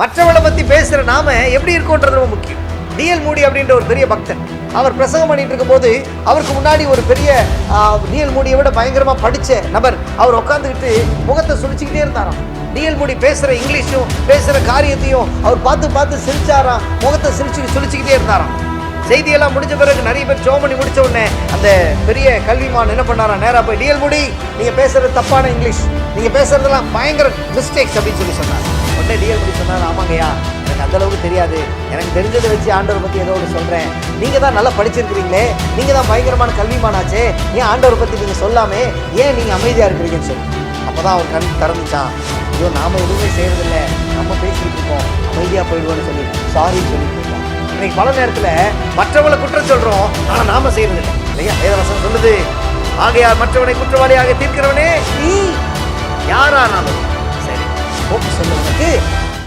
மற்றவளை பற்றி பேசுகிற நாம எப்படி இருக்கோன்றது ரொம்ப முக்கியம். டிஎல் மூடி அப்படின்ற ஒரு பெரிய பக்தன். அவர் பிரசங்கம் பண்ணிட்டு இருக்கும்போது அவருக்கு முன்னாடி ஒரு பெரிய டிஎல் மூடியை விட பயங்கரமாக படித்த நபர் அவர் உட்காந்துக்கிட்டு முகத்தை சுழிச்சுக்கிட்டே இருந்தாராம். டிஎல் மூடி பேசுகிற இங்கிலீஷும் பேசுகிற காரியத்தையும் அவர் பார்த்து பார்த்து சிரிச்சாராம். முகத்தை சிரிச்சு சுழிச்சுக்கிட்டே இருந்தாராம். செய்தியெல்லாம் முடிஞ்ச பிறகு நிறைய பேர் சோமணி பண்ணி உடனே அந்த பெரிய கல்விமான் என்ன பண்ணாராம்? நேராக போய் டிஎல் மூடி நீங்கள் பேசுகிறது தப்பான இங்கிலீஷ். நீங்கள் பேசுகிறதெல்லாம் பயங்கர மிஸ்டேக்ஸ் அப்படின்னு சொல்லி சொன்னார். உடனே டிஎல் முடி சொன்னார். ஆமாங்கய்யா. எனக்கு அந்த அளவுக்கு தெரியாது. எனக்கு தெரிஞ்சதை வச்சு ஆண்டவரை பற்றி ஏதோ ஒன்று சொல்கிறேன் நீங்கள் தான் நல்லா படிச்சிருக்கிறீங்களே. நீங்கள் தான் பயங்கரமான கல்விமானாச்சே. ஏன் ஆண்டவரை பற்றி நீங்கள் சொல்லாமே? ஏன் நீங்கள் அமைதியாக இருக்கிறீங்கன்னு சொல்லி. அப்போ தான் அவர் கண் திறந்துச்சான் ஐயோ நாம எதுவுமே செய்யறதில்ல நம்ம பேசிகிட்டு இருக்கோம். அமைதியாக போயிடுவோம்னு சொல்லி சாரின்னு சொல்லி போயிட்டான் இன்னைக்கு பல நேரத்தில் மற்றவங்களை குற்றம் சொல்கிறோம் ஆனால் நாம செய்யறது இல்லை இல்லையா வேதவசம் சொல்லுது ஆகையார் மற்றவனை குற்றவாளியாக தீர்க்கிறவனே நீ யாரானாலும் சரி. ஓகே போக்கு Hey!